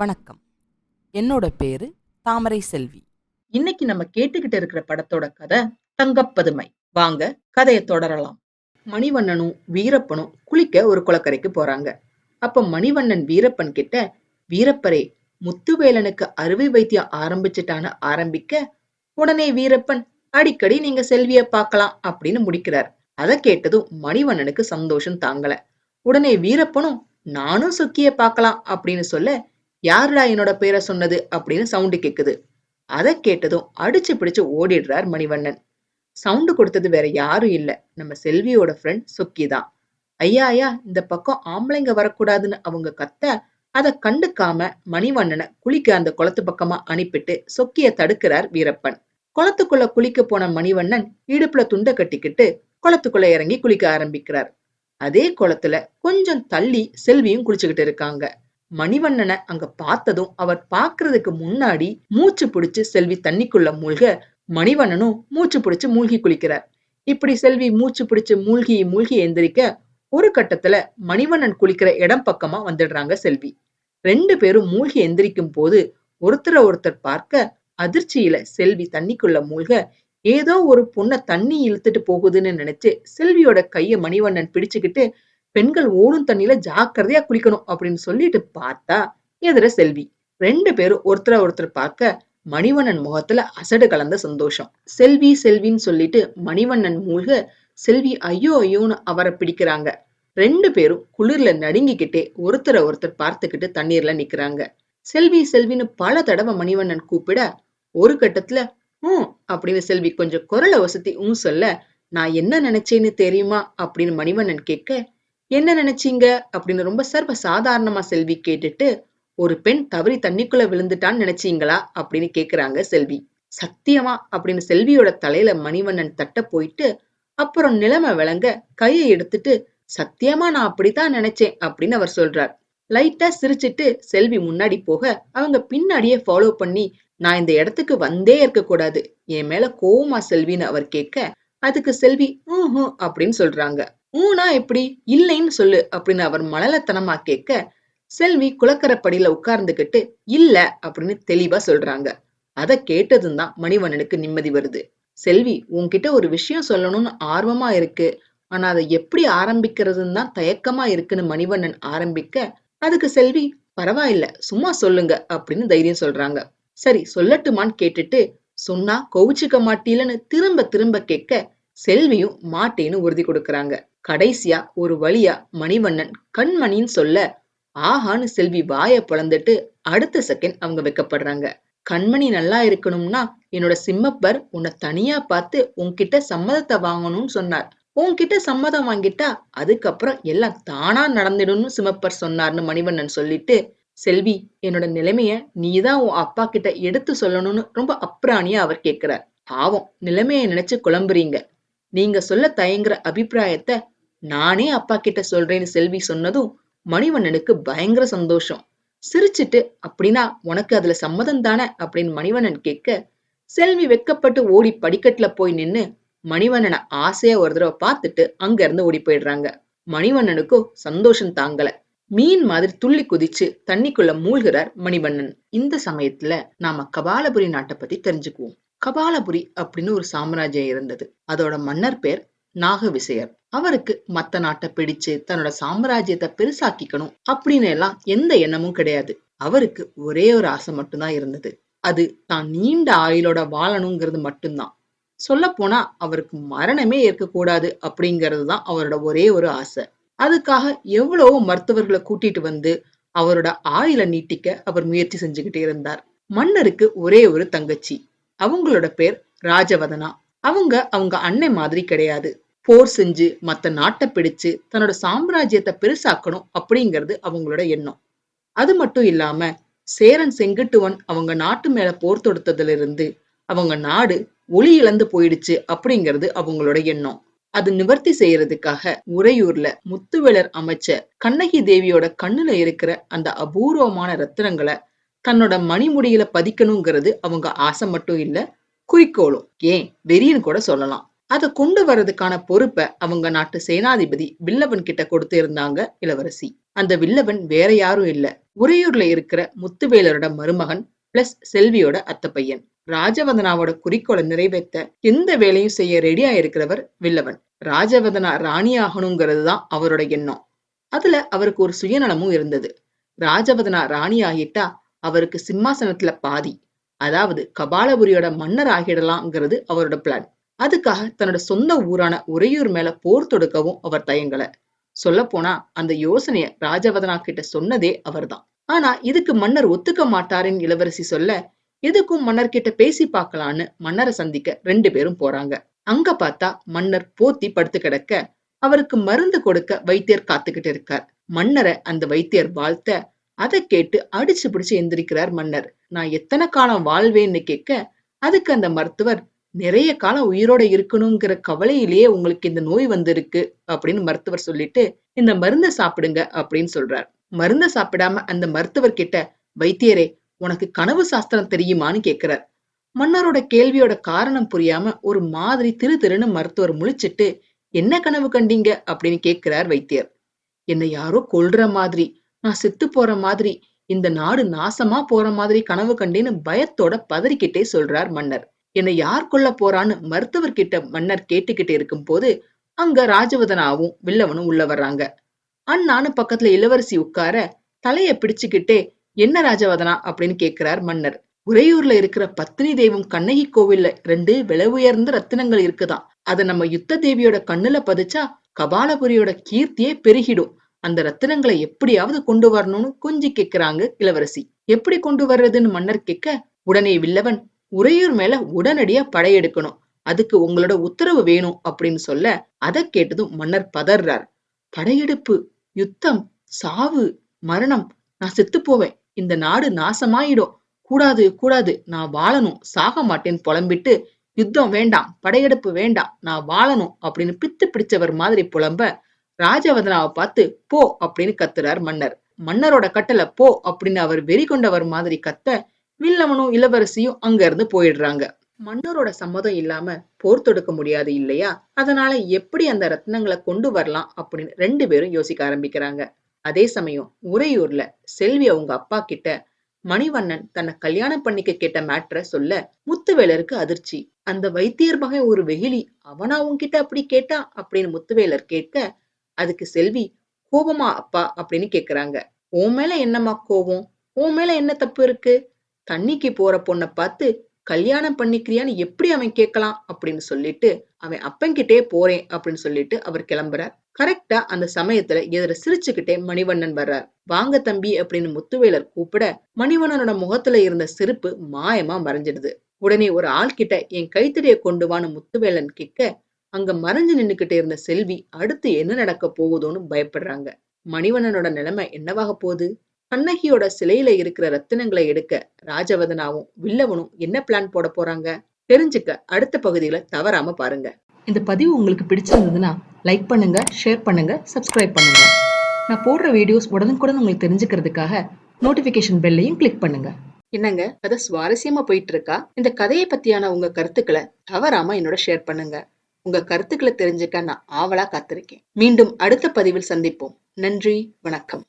வணக்கம். என்னோட பேரு தாமரை செல்வி. இன்னைக்கு நம்ம கேட்டுக்கிட்டு இருக்கிற படத்தோட கதை தங்கப்பதுமை. வாங்க கதையை தொடரலாம். மணிவண்ணனும் வீரப்பனும் குளிக்க ஒரு குளக்கரைக்கு போறாங்க. அப்ப மணிவண்ணன் வீரப்பன் கிட்ட வீரப்பரே முத்துவேலனுக்கு அறுவை வைத்தியம் ஆரம்பிச்சுட்டான்னு ஆரம்பிக்க உடனே வீரப்பன் அடிக்கடி நீங்க செல்விய பார்க்கலாம் அப்படின்னு முடிக்கிறார். அதை கேட்டதும் மணிவண்ணனுக்கு சந்தோஷம் தாங்கல. உடனே வீரப்பனும் நானும் சுக்கிய பார்க்கலாம் அப்படின்னு சொல்ல யாருடா என்னோட பேரை சொன்னது அப்படின்னு சவுண்டு கேக்குது. அதை கேட்டதும் அடிச்சு பிடிச்சு ஓடிடுறார் மணிவண்ணன். சவுண்டு கொடுத்தது வேற யாரும் இல்ல. நம்ம செல்வியோட ஃப்ரெண்ட் சொக்கி தான். ஐயா ஐயா இந்த பக்கம் ஆம்பளைங்க வரக்கூடாதுன்னு அவங்க கத்த அதை கண்டுக்காம மணிவண்ணனை குளிக்க அந்த குளத்து பக்கமா அனுப்பிட்டு சொக்கிய தடுக்கிறார் வீரப்பன். குளத்துக்குள்ள குளிக்க போன மணிவண்ணன் இடுப்புல துண்டை கட்டிக்கிட்டு குளத்துக்குள்ள இறங்கி குளிக்க ஆரம்பிக்கிறார். அதே குளத்துல கொஞ்சம் தள்ளி செல்வியும் குளிச்சுக்கிட்டு இருக்காங்க. மணிவண்ணனை அங்க பார்த்ததும் அவர் பாக்குறதுக்கு முன்னாடி மூச்சு பிடிச்சு செல்வி தண்ணிக்குள்ள மூழ்க மணிவண்ணனும் மூச்சு பிடிச்சு மூழ்கி குளிக்கிறார். இப்படி செல்வி மூச்சு பிடிச்சு மூழ்கி மூழ்கி எந்திரிக்க ஒரு கட்டத்துல மணிவண்ணன் குளிக்கிற இடம் பக்கமா வந்துடுறாங்க செல்வி. ரெண்டு பேரும் மூழ்கி எந்திரிக்கும் போது ஒருத்தர ஒருத்தர் பார்க்க அதிர்ச்சியில செல்வி தண்ணிக்குள்ள மூழ்க ஏதோ ஒரு பொண்ண தண்ணி இழுத்துட்டு போகுதுன்னு நினைச்சு செல்வியோட கைய மணிவண்ணன் பிடிச்சுக்கிட்டு பெண்கள் ஓடும் தண்ணியில ஜாக்கிரதையா குளிக்கணும் அப்படின்னு சொல்லிட்டு பார்த்தா எதிர செல்வி. ரெண்டு பேரும் ஒருத்தர ஒருத்தர் பார்க்க மணிவண்ணன் முகத்துல அசடு கலந்த சந்தோஷம். செல்வி செல்வின்னு சொல்லிட்டு மணிவண்ணன் மூழ்க செல்வி ஐயோ ஐயோன்னு அவரை பிடிக்கிறாங்க. ரெண்டு பேரும் குளிர்ல நடுங்கிக்கிட்டே ஒருத்தர ஒருத்தர் பார்த்துக்கிட்டு தண்ணீர்ல நிக்கிறாங்க. செல்வி செல்வின்னு பல தடவை மணிவண்ணன் கூப்பிட ஒரு கட்டத்துல ஹம் அப்படின்னு செல்வி கொஞ்சம் குரலை வசதி உம் சொல்ல நான் என்ன நினைச்சேன்னு தெரியுமா? அப்படின்னு மணிவண்ணன் கேட்க என்ன நினைச்சீங்க? அப்படின்னு ரொம்ப சர்வ சாதாரணமா செல்வி கேட்டுட்டு ஒரு பெண் தவறி தண்ணிக்குள்ள விழுந்துட்டான்னு நினைச்சீங்களா? அப்படின்னு கேக்குறாங்க செல்வி. சத்தியமா? அப்படின்னு செல்வியோட தலையில மணிவண்ணன் தட்ட போயிட்டு அப்புறம் நிலைமை விளங்க கையை எடுத்துட்டு சத்தியமா நான் அப்படித்தான் நினைச்சேன் அப்படின்னு அவர் சொல்றார். லைட்டா சிரிச்சிட்டு செல்வி முன்னாடி போக அவங்க பின்னாடியே ஃபாலோ பண்ணி நான் இந்த இடத்துக்கு வந்தே இருக்க கூடாது என் மேல கோவமா செல்வின்னு அவர் கேட்க அதுக்கு செல்வி ஹம் அப்படின்னு சொல்றாங்க. ஊனா எப்படி? இல்லைன்னு சொல்லு அப்படின்னு அவர் மழலத்தனமா கேட்க செல்வி குளக்கரப்படியில உட்கார்ந்துகிட்டு இல்ல அப்படின்னு தெளிவா சொல்றாங்க. அத கேட்டதும் தான் மணிவண்ணனுக்கு நிம்மதி வருது. செல்வி உன்கிட்ட ஒரு விஷயம் சொல்லணும்னு ஆர்வமா இருக்கு. ஆனா அதை எப்படி ஆரம்பிக்கிறதுன்னு தான் தயக்கமா இருக்குன்னு மணிவண்ணன் ஆரம்பிக்க அதுக்கு செல்வி பரவாயில்ல சும்மா சொல்லுங்க அப்படின்னு தைரியம் சொல்றாங்க. சரி சொல்லட்டுமான்னு கேட்டுட்டு சொன்னா கோவிச்சுக்க மாட்டீலன்னு திரும்ப திரும்ப கேட்க செல்வியும் மாட்டேன்னு உறுதி கொடுக்கறாங்க. கடைசியா ஒரு வழியா மணிவண்ணன் கண்மணின்னு சொல்ல ஆஹான்னு செல்வி வாய பொழந்துட்டு அடுத்த செகண்ட் அவங்க வைக்கப்படுறாங்க. கண்மணி நல்லா இருக்கணும்னா என்னோட சிம்மப்பர் உன்னை தனியா பார்த்து உன்கிட்ட சம்மதத்தை வாங்கணும்னு சொன்னார். உன்கிட்ட சம்மதம் வாங்கிட்டா அதுக்கப்புறம் எல்லாம் தானா நடந்துடும்னு சிம்மப்பர் சொன்னார்னு மணிவண்ணன் சொல்லிட்டு செல்வி என்னோட நிலைமைய நீதான் உன் அப்பா கிட்ட எடுத்து சொல்லணும்னு ரொம்ப அப்ராணியா அவர் கேட்கிறார் பாவம் நிலைமையை நினைச்சு குழம்புறீங்க. நீங்க சொல்ல தயங்குற அபிப்பிராயத்தை நானே அப்பா கிட்ட சொல்றேன்னு செல்வி சொன்னதும் மணிவண்ணனுக்கு பயங்கர சந்தோஷம். சிரிச்சிட்டு அப்படின்னா உனக்கு அதுல சம்மதம் தானே? அப்படின்னு மணிவண்ணன் கேட்க செல்வி வெக்கப்பட்டு ஓடி படிக்கட்டுல போய் நின்னு மணிவண்ணனை ஆசையா ஒரு தடவை பார்த்துட்டு அங்க இருந்து ஓடி போயிடுறாங்க. மணிவண்ணனுக்கும் சந்தோஷம் தாங்கல. மீன் மாதிரி துள்ளி குதிச்சு தண்ணிக்குள்ள மூழ்கிறார் மணிவண்ணன். இந்த சமயத்துல நாம கபாலபுரி நாட்டை பத்தி தெரிஞ்சுக்குவோம். கபாலபுரி அப்படின்னு ஒரு சாம்ராஜ்யம் இருந்தது. அதோட மன்னர் பேர் நாகவிசையர். அவருக்கு மத்த நாட்டை பிடிச்சு தன்னோட சாம்ராஜ்யத்தை பெருசாக்கிக்கணும் அப்படின்னு எல்லாம் எந்த எண்ணமும் கிடையாது. அவருக்கு ஒரே ஒரு ஆசை மட்டும்தான் இருந்தது. அது தான் நீண்ட ஆயுளோட வாழணுங்கிறது மட்டும்தான். சொல்ல போனா அவருக்கு மரணமே இருக்கக்கூடாது அப்படிங்கிறது தான் அவரோட ஒரே ஒரு ஆசை. அதுக்காக எவ்வளவோ மருத்துவர்களை கூட்டிட்டு வந்து அவரோட ஆயுளை நீட்டிக்க அவர் முயற்சி செஞ்சுக்கிட்டே இருந்தார். மன்னருக்கு ஒரே ஒரு தங்கச்சி. அவங்களோட பேர் ராஜவதனா. அவங்க அவங்க அண்ணன் மாதிரி கிடையாது. போர் செஞ்சு மற்ற நாட்டை பிடிச்சு தன்னோட சாம்ராஜ்யத்தை பெருசாக்கணும் அப்படிங்கிறது அவங்களோட எண்ணம். அது மட்டும் இல்லாம சேரன் செங்குட்டுவன் அவங்க நாட்டு மேல போர் தொடுத்ததுல இருந்து அவங்க நாடு ஒளி இழந்து போயிடுச்சு அப்படிங்கிறது அவங்களோட எண்ணம். அது நிவர்த்தி செய்யறதுக்காக உறையூர்ல முத்துவேலர் அமைச்ச கண்ணகி தேவியோட கண்ணுல இருக்கிற அந்த அபூர்வமான ரத்தினங்களை தன்னோட மணிமுடியில பதிக்கணுங்கிறது அவங்க ஆசை மட்டும் இல்ல குறிக்கோளும். ஏன்? வெறின்னு கூட சொல்லலாம். அதை கொண்டு வர்றதுக்கான பொறுப்பை அவங்க நாட்டு சேனாதிபதி வில்லவன் கிட்ட கொடுத்து இருந்தாங்க இளவரசி. அந்த வில்லவன் வேற யாரும் இல்ல. உறையூர்ல இருக்கிற முத்துவேலரோட மருமகன் பிளஸ் செல்வியோட அத்த பையன். ராஜவதனாவோட குறிக்கோளை நிறைவேற்ற எந்த வேலையும் செய்ய ரெடியா இருக்கிறவர் வில்லவன். ராஜவதனா ராணி ஆகணுங்கிறது தான் அவரோட எண்ணம். அதுல அவருக்கு ஒரு சுயநலமும் இருந்தது. ராஜவதனா ராணி ஆகிட்டா அவருக்கு சிம்மாசனத்துல பாதி. அதாவது கபாலபுரியோட மன்னர் ஆகிடலாம்ங்கிறது அவரோட பிளான் அதுக்காக தன்னோட சொந்த ஊரான உறையூர் மேல போர் தொடுக்கவும் அவர் தயங்கல. சொல்ல போனா அந்த யோசனைய ராஜவதனா கிட்ட சொன்னதே அவர்தான். ஆனா இதுக்கு மன்னர் ஒத்துக்க மாட்டாரின் இளவரசி சொல்ல எதுக்கும் மன்னர் கிட்ட பேசி பார்க்கலான்னு மன்னரை சந்திக்க ரெண்டு பேரும் போறாங்க. அங்க பார்த்தா மன்னர் போத்தி படுத்து கிடக்க அவருக்கு மருந்து கொடுக்க வைத்தியர் காத்துக்கிட்டு இருக்கார். மன்னரை அந்த வைத்தியர் வாழ்த்த அதை கேட்டு அடிச்சு பிடிச்சு எந்திரிக்கிறார் மன்னர். நான் எத்தனை காலம் வாழ்வேன்னு கேட்க அதுக்கு அந்த மருத்துவர் நிறைய காலம் உயிரோட இருக்கணுங்கிற கவலையிலேயே உங்களுக்கு இந்த நோய் வந்திருக்கு அப்படின்னு மருத்துவர் சொல்லிட்டு இந்த மருந்தை சாப்பிடுங்க அப்படின்னு சொல்றார். மருந்தை சாப்பிடாம அந்த மருத்துவர் கிட்ட வைத்தியரே உனக்கு கனவு சாஸ்திரம் தெரியுமான்னு கேக்குறார். மன்னரோட கேள்வியோட காரணம் புரியாம ஒரு மாதிரி திரு திருன்னு மருத்துவர் முழிச்சிட்டு என்ன கனவு கண்டீங்க? அப்படின்னு கேக்குறார் வைத்தியர். என்னை யாரோ கொல்ற மாதிரி நான் செத்து போற மாதிரி இந்த நாடு நாசமா போற மாதிரி கனவு கண்டேன்னு பயத்தோட பதறிக்கிட்டே சொல்றார் மன்னர். என்னை யார் கொல்ல போறான்னு மருத்துவர் கிட்ட மன்னர் கேட்டுக்கிட்டு இருக்கும் போது அங்க ராஜவதனாவும் வில்லவனும் உள்ள வர்றாங்க. அண்ணான்னு பக்கத்துல இளவரசி உட்கார தலைய பிடிச்சுக்கிட்டே என்ன ராஜவதனா? அப்படின்னு கேட்கிறார் மன்னர். உறையூர்ல இருக்கிற பத்தினி தெய்வம் கண்ணகி கோவில்ல ரெண்டு விலை உயர்ந்த ரத்தினங்கள் இருக்குதாம். அத நம்ம யுத்த தேவியோட கண்ணுல பதிச்சா கபாலபுரியோட கீர்த்தியே பெருகிடும். அந்த ரத்தினங்களை எப்படியாவது கொண்டு வரணும்னு கொஞ்சி கேக்குறாங்க இளவரசி. எப்படி கொண்டு வர்றதுன்னு மன்னர் கேட்க உடனே வில்லவன் உறையூர் மேல உடனடியா படையெடுக்கணும் அதுக்கு உங்களோட உத்தரவு வேணும் அப்படின்னு சொல்ல அதை கேட்டதும் மன்னர் பதறார். படையெடுப்பு யுத்தம் சாவு மரணம். நான் செத்து போவேன். இந்த நாடு நாசமாயிடும். கூடாது கூடாது. நான் வாழணும். சாக மாட்டேன்னு புலம்பிட்டு யுத்தம் வேண்டாம். படையெடுப்பு வேண்டாம். நான் வாழணும். அப்படின்னு பித்து பிடிச்சவர் மாதிரி புலம்ப ராஜவதனாவை பார்த்து போ அப்படின்னு கத்துறார் மன்னர். மன்னரோட கட்டளை போ அப்படின்னு அவர் வெறி கொண்டவர் மாதிரி கத்த வில்லவனும் இளவரசியும் அங்க இருந்து போயிடுறாங்க. மன்னரோட சம்மதம் இல்லாம போர் தொடுக்க முடியாது இல்லையா? அதனால எப்படி அந்த ரத்னங்களை கொண்டு வரலாம் அப்படின்னு ரெண்டு பேரும் யோசிக்க ஆரம்பிக்கிறாங்க. அதே சமயம் உறையூர்ல செல்வி அவங்க அப்பா கிட்ட மணிவண்ணன் தன்னை கல்யாணம் பண்ணிக்க கேட்ட மேட்ரை சொல்ல முத்துவேலருக்கு அதிர்ச்சி. அந்த வைத்தியர் மகன் ஒரு வெகிலி அவனா உன்கிட்ட அப்படி கேட்டா? அப்படின்னு முத்துவேலர் கேட்க அதுக்கு செல்வி கோபமா அப்பா அப்படின்னு கேக்குறாங்க. உன் மேல என்னம்மா கோபம்? உன் மேல என்ன தப்பு இருக்கு? தண்ணிக்கு போற பொண்ணை பார்த்து கல்யாணம் பண்ணிக்கிறியான்னு எப்படி அவன் கேட்கலாம்? அப்படின்னு சொல்லிட்டு அவன் அப்பங்கிட்டே போறேன் அப்படின்னு சொல்லிட்டு அவர் கிளம்புறார். கரெக்டா அந்த சமயத்துல எதிர சிரிச்சுக்கிட்டே மணிவண்ணன் வர்றார். வாங்க தம்பி அப்படின்னு முத்துவேலர் கூப்பிட மணிவண்ணனோட முகத்துல இருந்த சிரிப்பு மாயமா மறைஞ்சிடுது. உடனே ஒரு ஆள் கிட்ட என் கைத்தடிய கொண்டு வான்னு முத்துவேலன் கேட்க அங்க மறைஞ்சு நின்னுகிட்டே இருந்த செல்வி அடுத்து என்ன நடக்க போகுதோன்னு பயப்படுறாங்க. மணிவண்ணனோட நிலைமை என்னவாக போகுது? கண்ணகியோட சிலையில இருக்கிற ரத்தினங்களை எடுக்க ராஜவதனாவும் வில்லவனும் என்ன பிளான் போட போறாங்க? தெரிஞ்சுக்க அடுத்த பகுதியில தவறாம பாருங்க. இந்த பதிவு உங்களுக்கு பிடிச்சிருந்ததுன்னா லைக் பண்ணுங்க ஷேர் பண்ணுங்க சப்ஸ்கிரைப் பண்ணுங்க. நான் போடுற வீடியோஸ் உடனுக்குடன் உங்களுக்கு தெரிஞ்சுக்கிறதுக்காக நோட்டிபிகேஷன் பெல்லையும் கிளிக் பண்ணுங்க. என்னங்க கதை சுவாரஸ்யமா போயிட்டு இருக்கா இந்த கதையை பத்தியான உங்க கருத்துக்களை தவறாம என்னோட ஷேர் பண்ணுங்க. உங்க கருத்துக்களை தெரிஞ்சுக்க நான் ஆவலா காத்திருக்கேன். மீண்டும் அடுத்த பதிவில் சந்திப்போம். நன்றி வணக்கம்.